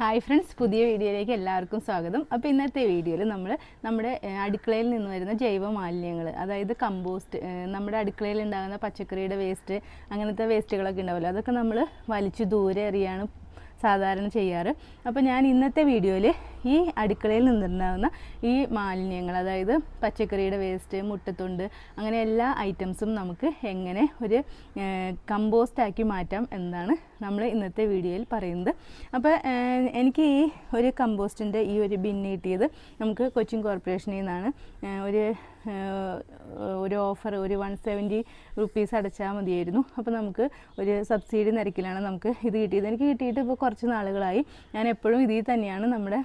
Hi friends പുതിയ വീഡിയോയിലേക്ക് എല്ലാവർക്കും സ്വാഗതം. അപ്പോൾ ഇന്നത്തെ വീഡിയോയിൽ നമ്മൾ നമ്മുടെ അടുക്കളയിൽ നിന്ന് വരുന്ന ജൈവ മാലിന്യങ്ങൾ അതായത് കമ്പോസ്റ്റ് നമ്മുടെ അടുക്കളയിൽ ഉണ്ടാകുന്ന പച്ചക്കറിയുടെ വേസ്റ്റ് അങ്ങനത്തെ വേസ്റ്റുകളൊക്കെ ഉണ്ടാവുമല്ലോ അതൊക്കെ നമ്മൾ വലിച്ചു ദൂരെ എറിയാണ് സാധാരണ ചെയ്യാറ്. അപ്പോൾ ഞാൻ ഇന്നത്തെ വീഡിയോയിൽ ഈ അടുക്കളയിൽ നിന്നുണ്ടാകുന്ന ഈ മാലിന്യങ്ങൾ അതായത് പച്ചക്കറിയുടെ വേസ്റ്റ് മുട്ടത്തുണ്ട് അങ്ങനെ എല്ലാ ഐറ്റംസും നമുക്ക് എങ്ങനെ ഒരു കമ്പോസ്റ്റ് ആക്കി മാറ്റാം എന്നാണ് നമ്മൾ ഇന്നത്തെ വീഡിയോയിൽ പറയുന്നത്. അപ്പോൾ എനിക്ക് ഈ ഒരു കമ്പോസ്റ്റിന്റെ ഈ ഒരു ബിന്ന് കിട്ടിയത് നമുക്ക് കൊച്ചിൻ കോർപ്പറേഷനിൽ നിന്നാണ്. ഒരു ഒരു ഓഫർ ഒരു വൺ സെവന്റി റുപ്പീസ് അടച്ചാൽ മതിയായിരുന്നു. അപ്പോൾ നമുക്ക് ഒരു സബ്സിഡി നിരക്കിലാണ് നമുക്ക് ഇത് കിട്ടിയത്. എനിക്ക് കിട്ടിയിട്ട് ഇപ്പോൾ കുറച്ച് നാളുകളായി. ഞാൻ എപ്പോഴും ഇതിൽ തന്നെയാണ് നമ്മുടെ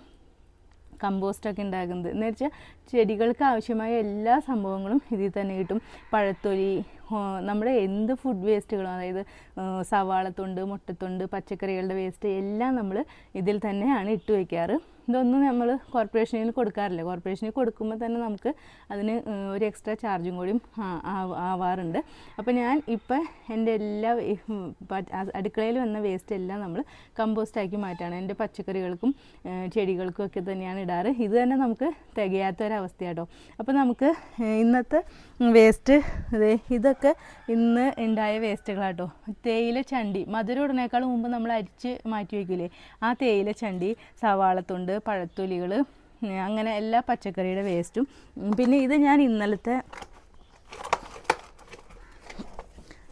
കമ്പോസ്റ്റൊക്കെ ഉണ്ടാക്കുന്നത്. എന്ന് വെച്ചാൽ ചെടികൾക്ക് ആവശ്യമായ എല്ലാ സംഭവങ്ങളും ഇതിൽ തന്നെ കിട്ടും. പഴത്തൊലി നമ്മുടെ എന്ത് ഫുഡ് വേസ്റ്റുകളും അതായത് സവാളത്തുണ്ട് മുട്ടത്തുണ്ട് പച്ചക്കറികളുടെ വേസ്റ്റ് എല്ലാം നമ്മൾ ഇതിൽ തന്നെയാണ് ഇട്ട് വയ്ക്കാറ് ഇതൊന്നും നമ്മൾ കോർപ്പറേഷനിൽ കൊടുക്കാറില്ല. കോർപ്പറേഷനിൽ കൊടുക്കുമ്പോൾ തന്നെ നമുക്ക് അതിന് ഒരു എക്സ്ട്രാ ചാർജും കൂടിയും ആവാറുണ്ട്. അപ്പോൾ ഞാൻ ഇപ്പം എന്റെ എല്ലാ അടുക്കളയിൽ വന്ന വേസ്റ്റ് എല്ലാം നമ്മൾ കമ്പോസ്റ്റാക്കി മാറ്റാണ്. എന്റെ പച്ചക്കറികൾക്കും ചെടികൾക്കും ഒക്കെ തന്നെയാണ് ഇടാറ്. ഇത് തന്നെ നമുക്ക് തികയാത്തൊരവസ്ഥയാട്ടോ. അപ്പോൾ നമുക്ക് ഇന്നത്തെ വേസ്റ്റ് ഇതേ ഇതൊക്കെ ഇന്ന് ഉണ്ടായ വേസ്റ്റുകളാട്ടോ തേയില ചണ്ടി മധുരം ഇടുന്നേക്കാൾ മുമ്പ് നമ്മൾ അരിച്ച് മാറ്റി വയ്ക്കില്ലേ ആ തേയില ചണ്ടി സവാളത്തുണ്ട് പഴത്തൊലികൾ അങ്ങനെ എല്ലാ പച്ചക്കറിയുടെ വേസ്റ്റും പിന്നെ ഇത് ഞാൻ ഇന്നലത്തെ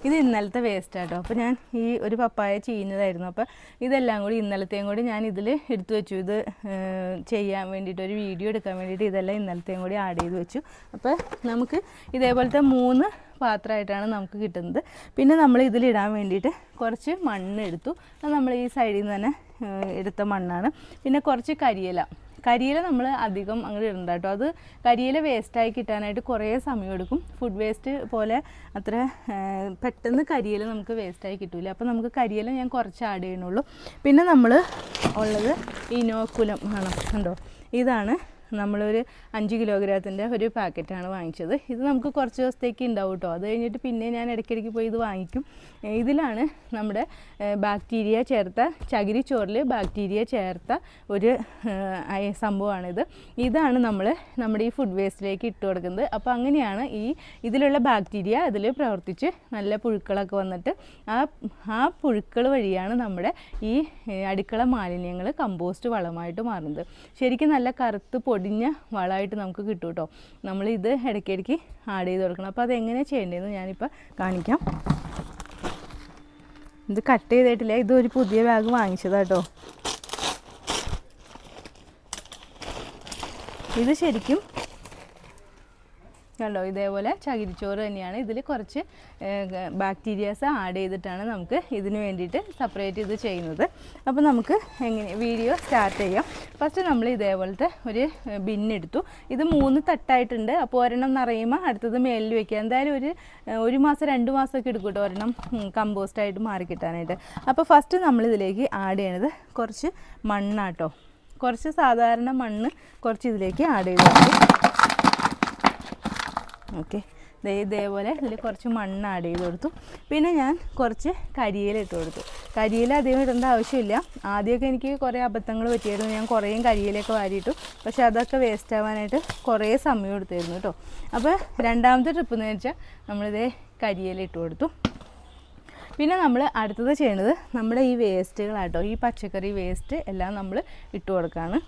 ഇത് ഇന്നലത്തെ വേസ്റ്റ് ആട്ടോ. അപ്പോൾ ഞാൻ ഈ ഒരു പപ്പായ ചെയ്യുന്നതായിരുന്നു അപ്പോൾ ഇതെല്ലാം കൂടി ഇന്നലത്തെയും കൂടി ഞാൻ ഇതിൽ എടുത്തു വെച്ചു. ഇത് ചെയ്യാൻ വേണ്ടിയിട്ട് ഒരു വീഡിയോ എടുക്കാൻ വേണ്ടിയിട്ട് ഇതെല്ലാം ഇന്നലത്തെയും കൂടി ആഡ് ചെയ്ത് വെച്ചു. അപ്പോൾ നമുക്ക് ഇതേപോലത്തെ മൂന്ന് പാത്രമായിട്ടാണ് നമുക്ക് കിട്ടുന്നത്. പിന്നെ നമ്മൾ ഇതിലിടാൻ വേണ്ടിയിട്ട് കുറച്ച് മണ്ണ് എടുത്തു അത് നമ്മൾ ഈ സൈഡിൽ നിന്ന് തന്നെ എടുത്ത മണ്ണാണ്. പിന്നെ കുറച്ച് കരിയില. കരിയില നമ്മൾ അധികം അങ്ങനെ ഇടണ്ട കേട്ടോ. അത് കരിയില വേസ്റ്റായി കിട്ടാനായിട്ട് കുറേ സമയം എടുക്കും. ഫുഡ് വേസ്റ്റ് പോലെ അത്ര പെട്ടെന്ന് കരിയില നമുക്ക് വേസ്റ്റായി കിട്ടില്ല അപ്പോൾ നമുക്ക് കരിയില ഞാൻ കുറച്ച് ആഡ് ചെയ്യണുള്ളൂ. പിന്നെ നമ്മൾ ഉള്ളത് ഇനോക്കുലം ആണ് കണ്ടോ? ഇതാണ് നമ്മളൊരു അഞ്ച് കിലോഗ്രാത്തിന്റെ ഒരു പാക്കറ്റാണ് വാങ്ങിച്ചത്. ഇത് നമുക്ക് കുറച്ച് ദിവസത്തേക്ക് ഉണ്ടാവും കേട്ടോ അത് കഴിഞ്ഞിട്ട് പിന്നെ ഞാൻ ഇടയ്ക്കിടയ്ക്ക് പോയി ഇത് വാങ്ങിക്കും. ഇതിലാണ് നമ്മുടെ ബാക്ടീരിയ ചേർത്ത ചകിരി ചോറിൽ ബാക്ടീരിയ ചേർത്ത ഒരു സംഭവമാണിത്. ഇതാണ് നമ്മൾ നമ്മുടെ ഈ ഫുഡ് വേസ്റ്റിലേക്ക് ഇട്ട് കൊടുക്കുന്നത്. അപ്പോൾ അങ്ങനെയാണ് ഈ ഇതിലുള്ള ബാക്ടീരിയ അതിൽ പ്രവർത്തിച്ച് നല്ല പുഴുക്കളൊക്കെ വന്നിട്ട് ആ ആ പുഴുക്കൾ വഴിയാണ് നമ്മുടെ ഈ അടുക്കള മാലിന്യങ്ങൾ കമ്പോസ്റ്റ് വളമായിട്ട് മാറുന്നത്. ശരിക്കും നല്ല കറുത്ത് പൊടിഞ്ഞ വളമായിട്ട് നമുക്ക് കിട്ടും കേട്ടോ നമ്മളിത് ഇടയ്ക്കിടയ്ക്ക് ആഡ് ചെയ്ത് കൊടുക്കണം. അപ്പോൾ അതെങ്ങനെ ചെയ്യേണ്ടതെന്ന് ഞാനിപ്പോൾ കാണിക്കാം. ഇത് കട്ട് ചെയ്തിട്ടില്ല. ഇതൊരു പുതിയ ബാഗ് വാങ്ങിച്ചതാട്ടോ. ഇത് ശരിക്കും കണ്ടോ? ഇതേപോലെ ചകിരിച്ചോറ് തന്നെയാണ്. ഇതിൽ കുറച്ച് ബാക്ടീരിയാസ് ആഡ് ചെയ്തിട്ടാണ് നമുക്ക് ഇതിന് വേണ്ടിയിട്ട് സെപ്പറേറ്റ് ഇത് ചെയ്യുന്നത്. അപ്പോൾ നമുക്ക് എങ്ങനെ വീഡിയോ സ്റ്റാർട്ട് ചെയ്യാം. ഫസ്റ്റ് നമ്മൾ ഇതേപോലത്തെ ഒരു ബിന്നെടുത്തു ഇത് മൂന്ന് തട്ടായിട്ടുണ്ട്. അപ്പോൾ ഒരെണ്ണം നിറയുമ്പോൾ അടുത്തത് മേലിൽ വെക്കുക. എന്തായാലും ഒരു ഒരു മാസം രണ്ട് മാസമൊക്കെ എടുക്കും കേട്ടോ ഒരെണ്ണം കമ്പോസ്റ്റായിട്ട് മാറി കിട്ടാനായിട്ട്. അപ്പോൾ ഫസ്റ്റ് നമ്മളിതിലേക്ക് ആഡ് ചെയ്യണത് കുറച്ച് മണ്ണാട്ടോ കുറച്ച് സാധാരണ മണ്ണ് കുറച്ച് ഇതിലേക്ക് ആഡ് ചെയ്തു ഓക്കെ ഇതേപോലെ ഇതിൽ കുറച്ച് മണ്ണ് ആഡ് ചെയ്ത് കൊടുത്തു. പിന്നെ ഞാൻ കുറച്ച് കരിയില ഇട്ട് കൊടുത്തു. കരിയില അധികം ഇടേണ്ട ആവശ്യമില്ല. ആദ്യമൊക്കെ എനിക്ക് കുറേ അബദ്ധങ്ങൾ പറ്റിയായിരുന്നു. ഞാൻ കുറേയും കരിയിലൊക്കെ വാരിയിട്ടു. പക്ഷേ അതൊക്കെ വേസ്റ്റ് ആവാനായിട്ട് കുറേ സമയം എടുത്തായിരുന്നു കേട്ടോ. അപ്പോൾ രണ്ടാമത്തെ ട്രിപ്പ് എന്ന് വെച്ചാൽ നമ്മളിതേ കരിയില ഇട്ട് കൊടുത്തു. പിന്നെ നമ്മൾ അടുത്തത് ചെയ്യണത് നമ്മുടെ ഈ വേസ്റ്റുകളാട്ടോ ഈ പച്ചക്കറി വേസ്റ്റ് എല്ലാം നമ്മൾ ഇട്ട് കൊടുക്കുകയാണ്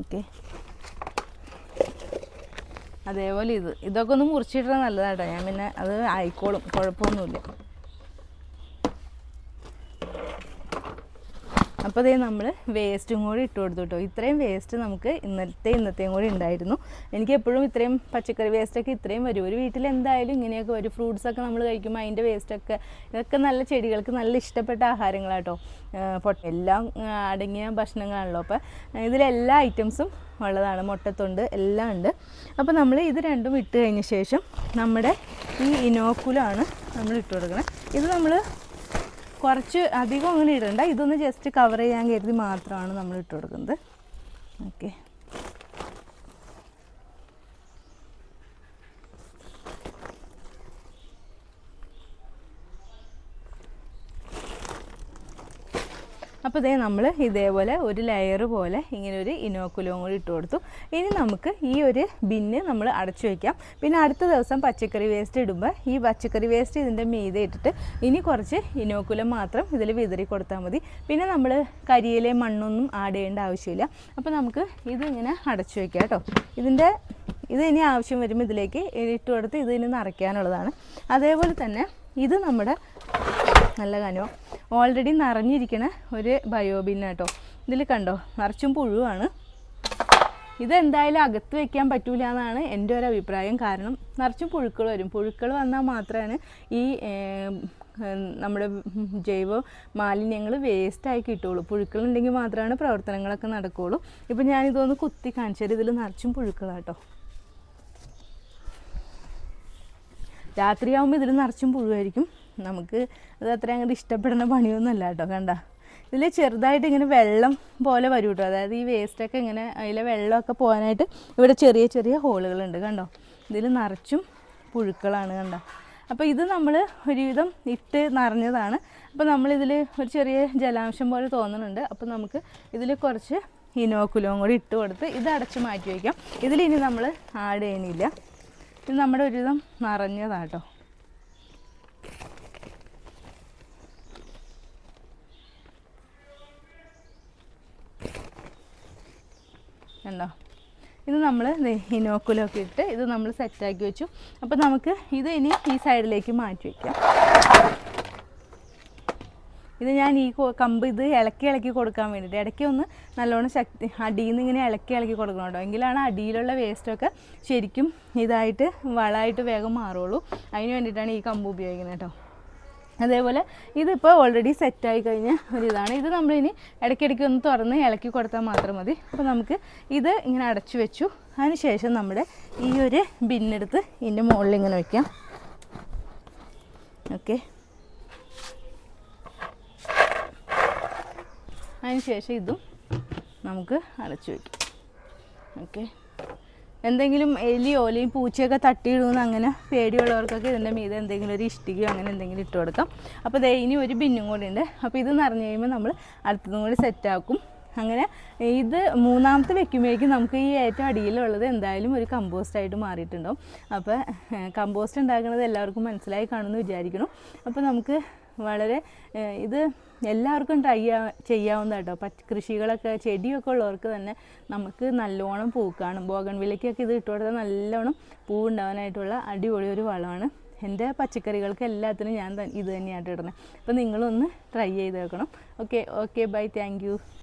ഓക്കെ. അതേപോലെ ഇത്. ഇതൊക്കെ ഒന്ന് മുറിച്ചിട്ടാൽ നല്ലതാട്ടോ. ഞാൻ പിന്നെ അത് ആയിക്കോളും. കുഴപ്പമൊന്നുമില്ല. അപ്പോൾ അതേ നമ്മൾ വേസ്റ്റും കൂടി ഇട്ട് കൊടുത്തു കേട്ടോ ഇത്രയും വേസ്റ്റ് നമുക്ക് ഇന്നത്തെ ഇന്നത്തെയും കൂടി ഉണ്ടായിരുന്നു. എനിക്ക് എപ്പോഴും ഇത്രയും പച്ചക്കറി വേസ്റ്റൊക്കെ ഇത്രയും വരും. ഒരു വീട്ടിൽ എന്തായാലും ഇങ്ങനെയൊക്കെ വരും. ഫ്രൂട്ട്സൊക്കെ നമ്മൾ കഴിക്കുമ്പോൾ അതിന്റെ വേസ്റ്റൊക്കെ ഇതൊക്കെ നല്ല ചെടികൾക്ക് നല്ല ഇഷ്ടപ്പെട്ട ആഹാരങ്ങളാട്ടോ എല്ലാം അടങ്ങിയ ഭക്ഷണങ്ങളാണല്ലോ. അപ്പോൾ ഇതിലെല്ലാ ഐറ്റംസും ഉള്ളതാണ്. മുട്ടത്തുണ്ട് എല്ലാം ഉണ്ട്. അപ്പോൾ നമ്മൾ ഇത് രണ്ടും ഇട്ട് കഴിഞ്ഞ ശേഷം നമ്മുടെ ഈ ഇനോക്കുലാണ് നമ്മൾ ഇട്ട് കൊടുക്കണം. ഇത് നമ്മൾ കുറച്ച് അധികം അങ്ങനെ ഇടണ്ട. ഇതൊന്ന് ജസ്റ്റ് കവർ ചെയ്യാൻ കരുതി മാത്രമാണ് നമ്മൾ ഇട്ട് കൊടുക്കുന്നത്. ഓക്കെ അപ്പോൾ ഇതേ നമ്മൾ ഇതേപോലെ ഒരു ലെയർ പോലെ ഇങ്ങനെ ഒരു ഇനോക്കുലവും കൂടി ഇട്ട് കൊടുത്തു. ഇനി നമുക്ക് ഈ ഒരു ബിന്ന് നമ്മൾ അടച്ചു വയ്ക്കാം പിന്നെ അടുത്ത ദിവസം പച്ചക്കറി വേസ്റ്റ് ഇടുമ്പോൾ ഈ പച്ചക്കറി വേസ്റ്റ് ഇതിന്റെ മീതെ ഇട്ടിട്ട് ഇനി കുറച്ച് ഇനോക്കുലം മാത്രം ഇതിൽ വിതറി കൊടുത്താൽ മതി. പിന്നെ നമ്മൾ കരിയിലെ മണ്ണൊന്നും ആഡ് ചെയ്യേണ്ട ആവശ്യമില്ല. അപ്പോൾ നമുക്ക് ഇതിങ്ങനെ അടച്ചു വയ്ക്കാം കേട്ടോ. ഇതിന്റെ ഇത് ഇനി ആവശ്യം വരുമ്പോൾ ഇതിലേക്ക് ഇട്ട് കൊടുത്ത് ഇത് ഇനി നിറയ്ക്കാനുള്ളതാണ്. അതേപോലെ തന്നെ ഇത് നമ്മുടെ നല്ല കനോ ഓൾറെഡി നിറഞ്ഞിരിക്കുന്ന ഒരു ബയോബിന്നാട്ടോ ഇതിൽ കണ്ടോ? നിറച്ചും പുഴുവാണ്. ഇതെന്തായാലും അകത്ത് വെക്കാൻ പറ്റൂല എന്നാണ് എന്റെ ഒരു അഭിപ്രായം. കാരണം നിറച്ചും പുഴുക്കൾ വരും. പുഴുക്കൾ വന്നാൽ മാത്രമാണ് ഈ നമ്മുടെ ജൈവ മാലിന്യങ്ങൾ വേസ്റ്റായി കിട്ടുള്ളൂ പുഴുക്കളുണ്ടെങ്കിൽ മാത്രമാണ് പ്രവർത്തനങ്ങളൊക്കെ നടക്കുകയുള്ളൂ. ഇപ്പം ഞാനിതൊന്ന് കുത്തി കാണിച്ചാൽ ഇതിൽ നിറച്ചും പുഴുക്കളാട്ടോ രാത്രിയാകുമ്പോൾ ഇതിൽ നിറച്ചും പുഴുവായിരിക്കും. നമുക്ക് അത് അത്ര അങ്ങോട്ട് ഇഷ്ടപ്പെടുന്ന പണിയൊന്നുമല്ല കേട്ടോ കണ്ട? ഇതിൽ ചെറുതായിട്ട് ഇങ്ങനെ വെള്ളം പോലെ വരും കേട്ടോ. അതായത് ഈ വേസ്റ്റൊക്കെ ഇങ്ങനെ അതിലെ വെള്ളമൊക്കെ പോകാനായിട്ട് ഇവിടെ ചെറിയ ചെറിയ ഹോളുകളുണ്ട് കണ്ടോ? ഇതിൽ നിറച്ചും പുഴുക്കളാണ് കണ്ടോ? അപ്പോൾ ഇത് നമ്മൾ ഒരുവിധം ഇട്ട് നിറഞ്ഞതാണ്. അപ്പോൾ നമ്മളിതിൽ ഒരു ചെറിയ ജലാംശം പോലെ തോന്നുന്നുണ്ട്. അപ്പോൾ നമുക്ക് ഇതിൽ കുറച്ച് ഇനോക്കുലവും കൂടി ഇട്ട് കൊടുത്ത് ഇത് അടച്ച് മാറ്റി വയ്ക്കാം. ഇതിലിനി നമ്മൾ ആഡ് ചെയ്യണില്ല ഇത് നമ്മുടെ ഒരുവിധം നിറഞ്ഞതാട്ടോ കണ്ടോ ഇത് നമ്മൾ ഇനോക്കുലൊക്കെ ഇട്ട് ഇത് നമ്മൾ സെറ്റാക്കി വെച്ചു. അപ്പോൾ നമുക്ക് ഇത് ഇനി ഈ സൈഡിലേക്ക് മാറ്റി വയ്ക്കാം ഇത് ഞാൻ ഈ കമ്പ് ഇത് ഇളക്കി ഇളക്കി കൊടുക്കാൻ വേണ്ടിയിട്ട് ഇടയ്ക്ക് ഒന്ന് നല്ലോണം ശക്തി അടിയിൽ നിന്ന് ഇങ്ങനെ ഇളക്കി ഇളക്കി കൊടുക്കണം കേട്ടോ. എങ്കിലാണ് അടിയിലുള്ള വേസ്റ്റൊക്കെ ശരിക്കും ഇതായിട്ട് വളമായിട്ട് വേഗം മാറുള്ളൂ. അതിന് വേണ്ടിയിട്ടാണ് ഈ കമ്പ് ഉപയോഗിക്കുന്നത് കേട്ടോ. അതേപോലെ ഇതിപ്പോൾ ഓൾറെഡി സെറ്റായി കഴിഞ്ഞ ഒരു ഇതാണ് ഇത് നമ്മളിനി ഇടയ്ക്കിടയ്ക്ക് ഒന്ന് തുറന്ന് ഇളക്കി കൊടുത്താൽ മാത്രം മതി. അപ്പോൾ നമുക്ക് ഇത് ഇങ്ങനെ അടച്ചു വെച്ചു. അതിനുശേഷം നമ്മുടെ ഈ ഒരു ബിന്നെടുത്ത് ഇതിന്റെ മുകളിൽ ഇങ്ങനെ വയ്ക്കാം ഓക്കെ. അതിനുശേഷം ഇതും നമുക്ക് അടച്ചു വയ്ക്കാം ഓക്കെ. എന്തെങ്കിലും എലിയോ അല്ലെങ്കിൽ പൂച്ചയൊക്കെ തട്ടിയിടുമെന്ന് അങ്ങനെ പേടിയുള്ളവർക്കൊക്കെ ഇതിന്റെ മീതെ എന്തെങ്കിലും ഒരു ഇഷ്ടികയോ അങ്ങനെ എന്തെങ്കിലും ഇട്ട് കൊടുക്കാം. അപ്പോൾ ദേ ഇനി ഒരു ബിന്നും കൂടി ഉണ്ട്. അപ്പോൾ ഇത് നിറഞ്ഞു കഴിയുമ്പോൾ നമ്മൾ അടുത്തതും കൂടി സെറ്റാക്കും അങ്ങനെ ഇത് മൂന്നാമത്തെ വെക്കുമ്പോഴേക്കും നമുക്ക് ഈ ഏറ്റവും അടിയിലുള്ളത് എന്തായാലും ഒരു കമ്പോസ്റ്റ് ആയിട്ട് മാറിയിട്ടുണ്ടാവും. അപ്പോൾ കമ്പോസ്റ്റ് ഉണ്ടാക്കുന്നത് എല്ലാവർക്കും മനസ്സിലായി കാണുമെന്ന് വിചാരിക്കണം അപ്പോൾ നമുക്ക് വളരെ ഇത് എല്ലാവർക്കും ട്രൈ ചെയ്യാവുന്ന കേട്ടോ പച്ച കൃഷികളൊക്കെ ചെടിയൊക്കെ ഉള്ളവർക്ക് തന്നെ നമുക്ക് നല്ലോണം പൂക്കാണ്. കാണും വിലയ്ക്കൊക്കെ ഇത് ഇട്ട് കൊടുത്താൽ നല്ലോണം പൂവുണ്ടാവാനായിട്ടുള്ള അടിപൊളി ഒരു വളമാണ്. എന്റെ പച്ചക്കറികൾക്ക് എല്ലാത്തിനും ഞാൻ ഇത് തന്നെയായിട്ട് ഇടുന്നത് അപ്പോൾ നിങ്ങളൊന്ന് ട്രൈ ചെയ്ത് നോക്കണം. Okay okay bye thank